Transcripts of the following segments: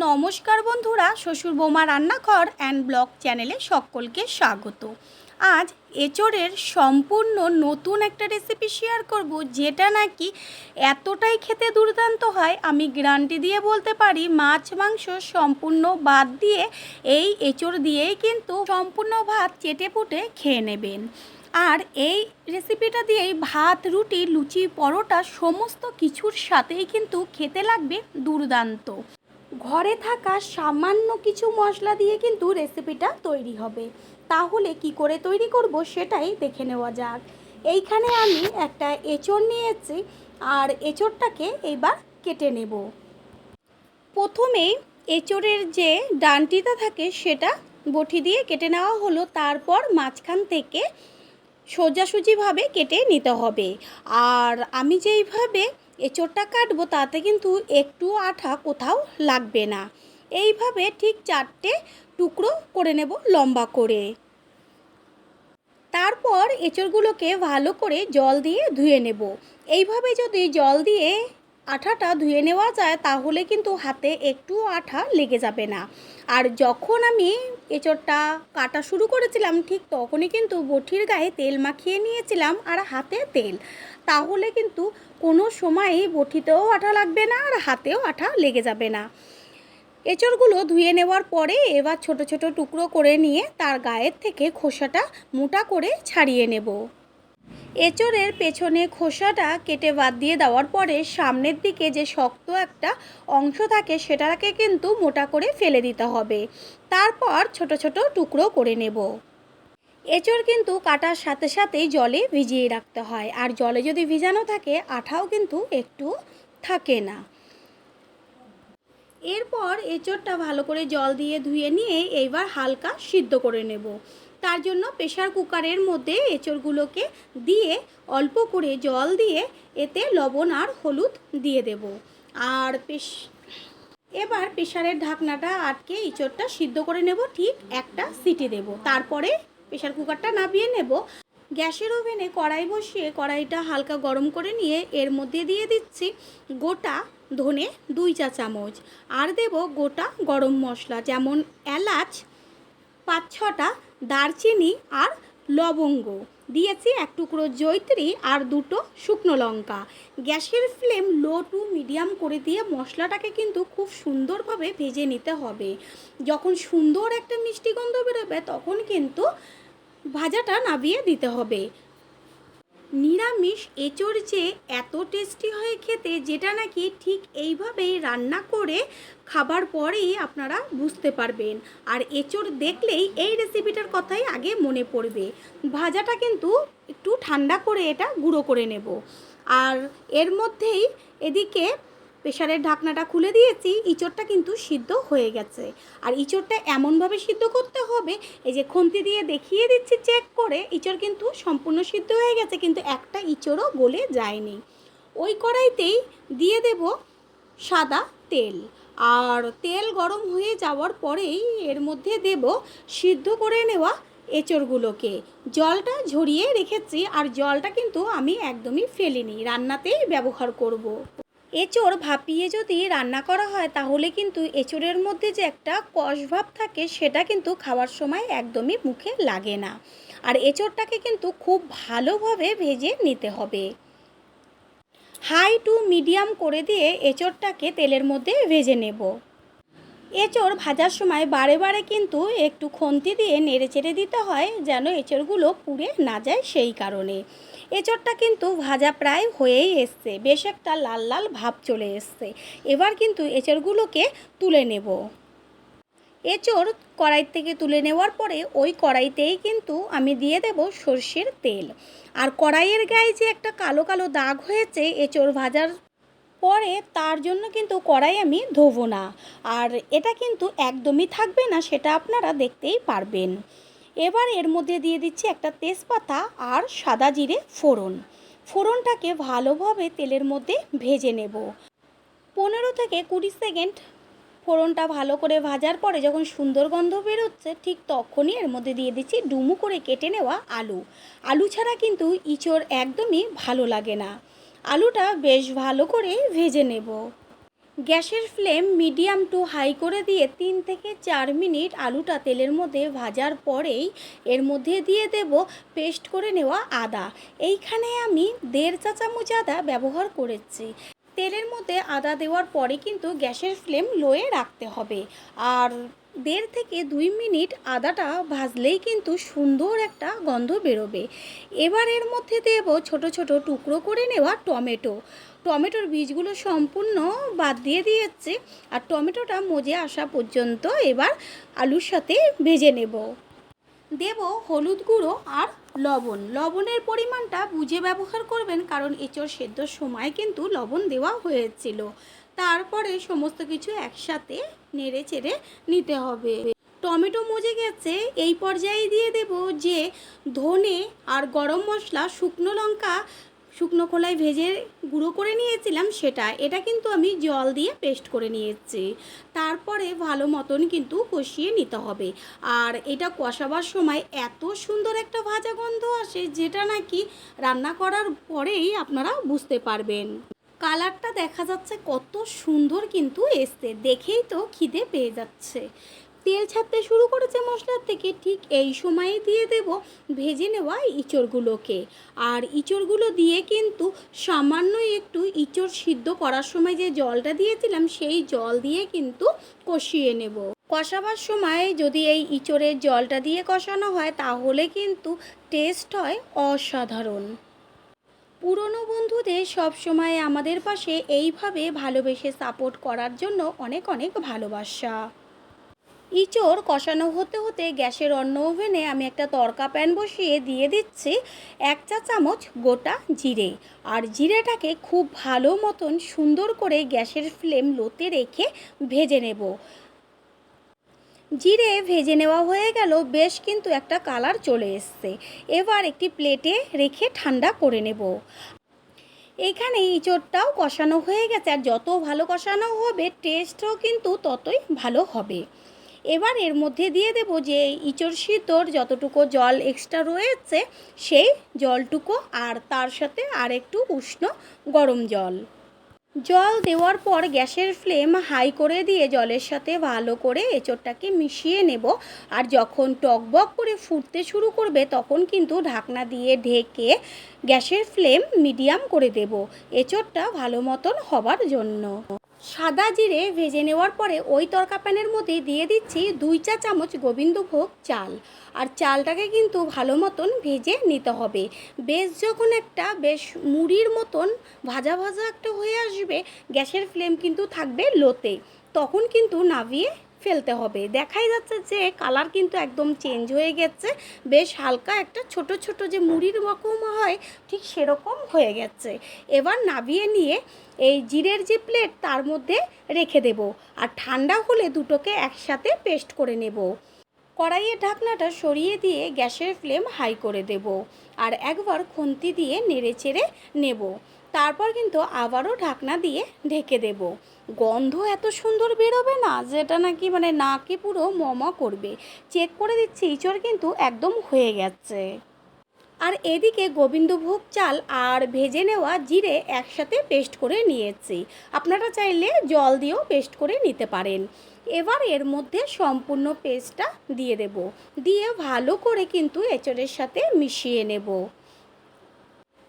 নমস্কার বন্ধুরা, শ্বশুর বৌমা রান্নাঘর অ্যান্ড ব্লগ চ্যানেলে সকলকে স্বাগত। আজ এচোরের সম্পূর্ণ নতুন একটা রেসিপি শেয়ার করব, যেটা নাকি এতটাই খেতে দুর্দান্ত হয়, আমি গ্যারান্টি দিয়ে বলতে পারি, মাছ, মাংস সম্পূর্ণ বাদ দিয়ে এই এচোর দিয়েই কিন্তু সম্পূর্ণ ভাত চেটে পুটে খেয়ে নেবেন। আর এই রেসিপিটা দিয়েই ভাত, রুটি, লুচি, পরোটা, সমস্ত কিছুর সাথেই কিন্তু খেতে লাগবে দুর্দান্ত। ঘরে থাকা সামান্য কিছু মশলা দিয়ে কিন্তু রেসিপিটা তৈরি হবে। তাহলে কি করে তৈরি করব সেটাই দেখে নেওয়া যাক। এইখানে আমি একটা এঁচড় নিয়েছি আর এঁচড়টাকে এইবার কেটে নেব। প্রথমেই এঁচড়ের যে ডানটিটা থাকে সেটা বটি দিয়ে কেটে নেওয়া হলো, তারপর মাঝখান থেকে সোজাসুজিভাবে কেটে নিতে হবে। আর আমি যেইভাবে এঁচোড়টা কাটবো তাতে কিন্তু একটু আঠা কোথাও লাগবে না। এইভাবে ঠিক চারটে টুকরো করে নেব লম্বা করে। তারপর এঁচড়গুলোকে ভালো করে জল দিয়ে ধুয়ে নেব। এইভাবে যদি জল দিয়ে আঠাটা ধুয়ে নেওয়া যায়, তাহলে কিন্তু হাতে একটু আঠা লেগে যাবে না। আর যখন আমি এঁচড়টা কাটা শুরু করেছিলাম, ঠিক তখনই কিন্তু বটির গায়ে তেল মাখিয়ে নিয়েছিলাম আর হাতে তেল। তাহলে কিন্তু কোনো সময়ই বটিতেও আঠা লাগবে না আর হাতেও আঠা লেগে যাবে না। এঁচড়গুলো ধুয়ে নেওয়ার পরে এবার ছোট ছোট টুকরো করে নিয়ে তার গায়ের থেকে খোসাটা মোটা করে ছাড়িয়ে নেব। এঁচড়ের পেছনে খোসাটা কেটে বাদ দিয়ে দেওয়ার পরে সামনের দিকে যে শক্ত একটা অংশ থাকে সেটাকে কিন্তু মোটা করে ফেলে দিতে হবে। তারপর ছোট ছোট টুকরো করে নেব। এঁচড় কিন্তু কাটার সাথে সাথেই জলে ভিজিয়ে রাখতে হয়। আর জলে যদি ভিজানো থাকে, আঠাও কিন্তু একটু থাকে না। এরপর এঁচড়টা ভালো করে জল দিয়ে ধুয়ে নিয়ে এইবার হালকা সিদ্ধ করে নেব। তার জন্য প্রেশার কুকারের মধ্যে এঁচড়গুলোকে দিয়ে অল্প করে জল দিয়ে এতে লবণ আর হলুদ দিয়ে দেব। আর পেশ, এবার প্রেশারের ঢাকনাটা আটকে এঁচড়টা সিদ্ধ করে নেব, ঠিক একটা সিটি দেব। তারপরে প্রেশার কুকারটা নামিয়ে নেব। গ্যাসের ওভেনে কড়াই বসিয়ে কড়াইটা হালকা গরম করে নিয়ে এর মধ্যে দিয়ে দিচ্ছি গোটা ধনে দুই চা চামচ আর দেব গোটা গরম মশলা, যেমন এলাচ পাঁচ ছটা দারচিনি আর লবঙ্গ। দিয়েছি এক টুকরো জৈত্রী আর দুটো শুকনো লঙ্কা। গ্যাসের ফ্লেম লো টু মিডিয়াম করে দিয়ে মশলাটাকে কিন্তু খুব সুন্দরভাবে ভেজে নিতে হবে। যখন সুন্দর একটা মিষ্টি গন্ধ বেরোবে, তখন কিন্তু ভাজাটা নাবিয়ে দিতে হবে। নিরামিষ এঁচোর যে এত টেস্টি হয়ে খেতে, যেটা নাকি ঠিক এইভাবেই রান্না করে খাবার পরেই আপনারা বুঝতে পারবেন। আর এঁচোর দেখলেই এই রেসিপিটার কথাই আগে মনে পড়বে। ভাজাটা কিন্তু একটু ঠান্ডা করে এটা গুঁড়ো করে নেব। আর এর মধ্যেই এদিকে প্রেশারের ঢাকনাটা খুলে দিয়েছি, ইঁচড়টা কিন্তু সিদ্ধ হয়ে গেছে। আর ইঁচড়টা এমনভাবে সিদ্ধ করতে হবে, এই যে খন্তি দিয়ে দেখিয়ে দিচ্ছি চেক করে, ইঁচড় কিন্তু সম্পূর্ণ সিদ্ধ হয়ে গেছে, কিন্তু একটা ইঁচড়ও গলে যায়নি। ওই কড়াইতেই দিয়ে দেব সাদা তেল। আর তেল গরম হয়ে যাওয়ার পরেই এর মধ্যে দেব সিদ্ধ করে নেওয়া এঁচড়গুলোকে। জলটা ঝরিয়ে রেখেছি, আর জলটা কিন্তু আমি একদমই ফেলিনি, রান্নাতেই ব্যবহার করব। এঁচড় ভাপিয়ে যদি রান্না করা হয়, তাহলে কিন্তু এঁচড়ের মধ্যে যে একটা কষভাব থাকে, সেটা কিন্তু খাওয়ার সময় একদমই মুখে লাগে না। আর এঁচড়টাকে কিন্তু খুব ভালোভাবে ভেজে নিতে হবে। হাই টু মিডিয়াম করে দিয়ে এঁচড়টাকে তেলের মধ্যে ভেজে নেব। এঁচড় ভাজার সময় বারে বারে কিন্তু একটু খন্তি দিয়ে নেড়ে চেড়ে দিতে হয়, যেন এঁচড়গুলো পুড়ে না যায় সেই কারণে। এঁচড়টা কিন্তু ভাজা প্রায় হয়েই এসছে। বেশ একটা লাল লাল ভাব চলে এসছে। এবার কিন্তু এঁচড়গুলোকে তুলে নেব। এঁচড় কড়াই থেকে তুলে নেওয়ার পরে ওই কড়াইতেই কিন্তু আমি দিয়ে দেব সর্ষের তেল। আর কড়াইয়ের গায়ে যে একটা কালো কালো দাগ হয়েছে এঁচড় ভাজার পরে তার জন্য কিন্তু কড়াই আমি ধোবো না। আর এটা কিন্তু একদমই থাকবে না, সেটা আপনারা দেখতেই পারবেন। এবার এর মধ্যে দিয়ে দিচ্ছি একটা তেজপাতা আর সাদা জিরে ফোড়ন। ফোড়নটাকে ভালোভাবে তেলের মধ্যে ভেজে নেব। পনেরো থেকে কুড়ি সেকেন্ড ফোড়নটা ভালো করে ভাজার পরে যখন সুন্দর গন্ধ বেরোচ্ছে, ঠিক তখনই এর মধ্যে দিয়ে দিচ্ছি ডুমু করে কেটে নেওয়া আলু। আলু ছাড়া কিন্তু ইঁচড় একদমই ভালো লাগে না। আলুটা বেশ ভালো করে ভেজে নেব। গ্যাসের ফ্লেম মিডিয়াম টু হাই করে দিয়ে তিন থেকে চার মিনিট আলুটা তেলের মধ্যে ভাজার পরেই এর মধ্যে দিয়ে দেব পেস্ট করে নেওয়া আদা। এইখানে আমি দেড় চা চামচ আদা ব্যবহার করেছি। তেলের মধ্যে আদা দেওয়ার পরে কিন্তু গ্যাসের ফ্লেম লোয়ে রাখতে হবে। আর দেড় থেকে দুই মিনিট আদাটা ভাজলেই কিন্তু সুন্দর একটা গন্ধ বেরোবে। এবার এর মধ্যে দেব ছোট ছোট টুকরো করে নেওয়া টমেটো। টমেটোর বীজগুলো সম্পূর্ণ বাদ দিয়ে দিয়েছে আর টমেটোটা মজে আসা পর্যন্ত এবার আলুর সাথে ভেজে নেব। দেব হলুদ গুঁড়ো আর লবণ। লবণের পরিমাণটা বুঝে ব্যবহার করবেন কারণ এঁচড় সেদ্ধর সময় কিন্তু লবণ দেওয়া হয়েছিল। তারপরে সমস্ত কিছু একসাথে নেড়ে চেড়ে নিতে হবে। টমেটো মজে গেছে, এই পর্যায়ে দিয়ে দেব যে ধনে আর গরম মশলা, শুকনো লঙ্কা, শুকনো খোলায় ভেজে গুঁড়ো করে নিয়েছিলাম সেটা। এটা কিন্তু আমি জল দিয়ে পেস্ট করে নিয়েছি। তারপরে ভালো মতন কিন্তু কষিয়ে নিতে হবে। আর এটা কষাবার সময় এত সুন্দর একটা ভাজা গন্ধ আসে, যেটা নাকি রান্না করার পরেই আপনারা বুঝতে পারবেন। কালারটা দেখা যাচ্ছে কত সুন্দর কিন্তু এসছে দেখেই তো খিদে পেয়ে যাচ্ছে। তেল ছাড়তে শুরু করেছে মশলার থেকে, ঠিক এই সময়ে দিয়ে দেব ভেজে নেওয়া ইঁচড়গুলোকে। আর ইঁচড়গুলো দিয়ে কিন্তু সামান্য একটু ইঁচড় সিদ্ধ করার সময় যে জলটা দিয়েছিলাম, সেই জল দিয়ে কিন্তু কষিয়ে নেব। কষাবার সময় যদি এই ইঁচড়ের জলটা দিয়ে কষানো হয়, তাহলে কিন্তু টেস্ট হয় অসাধারণ। পুরনো বন্ধুদের সবসময় আমাদের পাশে এইভাবে ভালোবেসে সাপোর্ট করার জন্য অনেক অনেক ভালোবাসা। ইঁচড় কষানো হতে হতে গ্যাসের অন্য ওভেনে আমি একটা তরকা প্যান বসিয়ে দিয়ে দিচ্ছি এক চা চামচ গোটা জিরে। আর জিরেটাকে খুব ভালো মতন সুন্দর করে গ্যাসের ফ্লেম লোতে রেখে ভেজে নেব। জিরে ভেজে নেওয়া হয়ে গেল, বেশ কিন্তু একটা কালার চলে এসছে। এবার একটি প্লেটে রেখে ঠান্ডা করে নেব। এখানে ইঁচড়টাও কষানো হয়ে গেছে, আর যত ভালো কষানো হবে টেস্টও কিন্তু ততই ভালো হবে। এবার এর মধ্যে দিয়ে দেব যে ইঁচড় সিদ্ধর যতটুকু জল এক্সট্রা রয়েছে, সেই জলটুকু, আর তার সাথে আর একটু উষ্ণ গরম জল। জল দেওয়ার পর গ্যাসের ফ্লেম হাই করে দিয়ে জলের সাথে ভালো করে এঁচড়টাকে মিশিয়ে নেব। আর যখন টকবক করে ফুটতে শুরু করবে, তখন কিন্তু ঢাকনা দিয়ে ঢেকে গ্যাসের ফ্লেম মিডিয়াম করে দেব। এঁচড়টা ভালো মতন হবার জন্য। সাদা জিরে ভেজে নেওয়ার পরে ওই তরকা প্যানের মধ্যে দিয়ে দিচ্ছি দুই চা চামচ গোবিন্দভোগ চাল। আর চালটাকে কিন্তু ভালো মতন ভেজে নিতে হবে। বেশ যখন একটা বেশ মুড়ির মতন ভাজা ভাজা একটা হয়ে আসবে, গ্যাসের ফ্লেম কিন্তু থাকবে লোতে। তখন কিন্তু নাবিয়ে ফেলতে হবে। দেখাই যাচ্ছে যে কালার কিন্তু একদম চেঞ্জ হয়ে গেছে। বেশ হালকা একটা ছোট ছোট যে মুড়ির রকম হয়, ঠিক সেরকম হয়ে গেছে। এবার নাবিয়ে নিয়ে এই জিরের যে প্লেট তার মধ্যে রেখে দেব। আর ঠান্ডা হলে দুটোকে একসাথে পেস্ট করে নেব। কড়াইয়ের ঢাকনাটা সরিয়ে দিয়ে গ্যাসের ফ্লেম হাই করে দেব। আর একবার খুন্তি দিয়ে নেড়ে চেড়ে নেব। তারপর কিন্তু আবারও ঢাকনা দিয়ে ঢেকে দেব। গন্ধ এত সুন্দর বেরোবে না, যেটা নাকি মানে নাকে পুরো মমা করবে। চেক করে দিচ্ছি, ইঁচড় কিন্তু একদম হয়ে গেছে। আর এদিকে গোবিন্দভোগ চাল আর ভেজে নেওয়া জিরে একসাথে পেস্ট করে নিয়েছি। আপনারা চাইলে জল দিয়েও পেস্ট করে নিতে পারেন। এবার এর মধ্যে সম্পূর্ণ পেস্টটা দিয়ে দেব। দিয়ে ভালো করে কিন্তু এঁচড়ের সাথে মিশিয়ে নেব।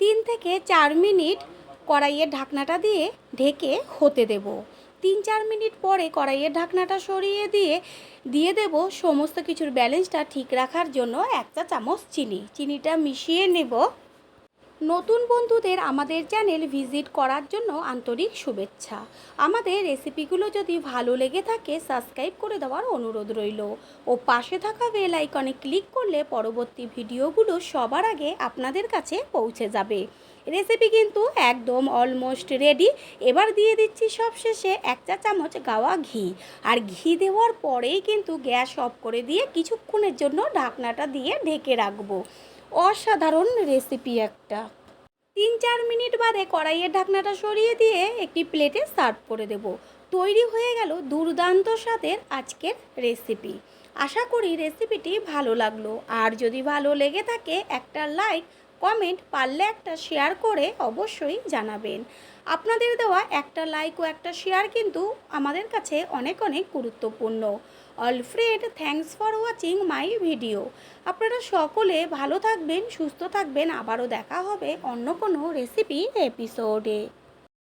তিন থেকে চার মিনিট কড়াইয়ের ঢাকনাটা দিয়ে ঢেকে হতে দেব। তিন চার মিনিট পরে কড়াইয়ের ঢাকনাটা সরিয়ে দিয়ে দিয়ে দেব সমস্ত কিছুর ব্যালেন্সটা ঠিক রাখার জন্য এক চা চামচ চিনি। চিনিটা মিশিয়ে নেব। নতুন বন্ধুদের আমাদের চ্যানেল ভিজিট করার জন্য আন্তরিক শুভেচ্ছা। আমাদের রেসিপিগুলো যদি ভালো লেগে থাকে, সাবস্ক্রাইব করে দেওয়ার অনুরোধ রইল। ও পাশে থাকা বেল আইকনে ক্লিক করলে পরবর্তী ভিডিওগুলো সবার আগে আপনাদের কাছে পৌঁছে যাবে। রেসিপি কিন্তু একদম অলমোস্ট রেডি। এবার দিয়ে দিচ্ছি সবশেষে এক চা চামচ গাওয়া ঘি। আর ঘি দেওয়ার পরেই কিন্তু গ্যাস অফ করে দিয়ে কিছুক্ষণের জন্য ঢাকনাটা দিয়ে ঢেকে রাখব। অসাধারণ রেসিপি একটা। তিন চার মিনিট বাদে কড়াইয়ের ঢাকনাটা সরিয়ে দিয়ে একটি প্লেটে সার্ভ করে দেব। তৈরি হয়ে গেল দুর্দান্ত স্বাদের আজকের রেসিপি আশা করি রেসিপিটি ভালো লাগল। আর যদি ভালো লেগে থাকে একটা লাইক কমেন্ট পারলে একটা শেয়ার করে অবশ্যই জানাবেন। আপনাদের দেওয়া একটা লাইক ও একটা শেয়ার কিন্তু আমাদের কাছে অনেক অনেক গুরুত্বপূর্ণ। All thanks for watching my video. আপনারা সকলে ভালো থাকবেন, সুস্থ থাকবেন। আবারও দেখা হবে অন্য কোনো রেসিপি এপিসোডে।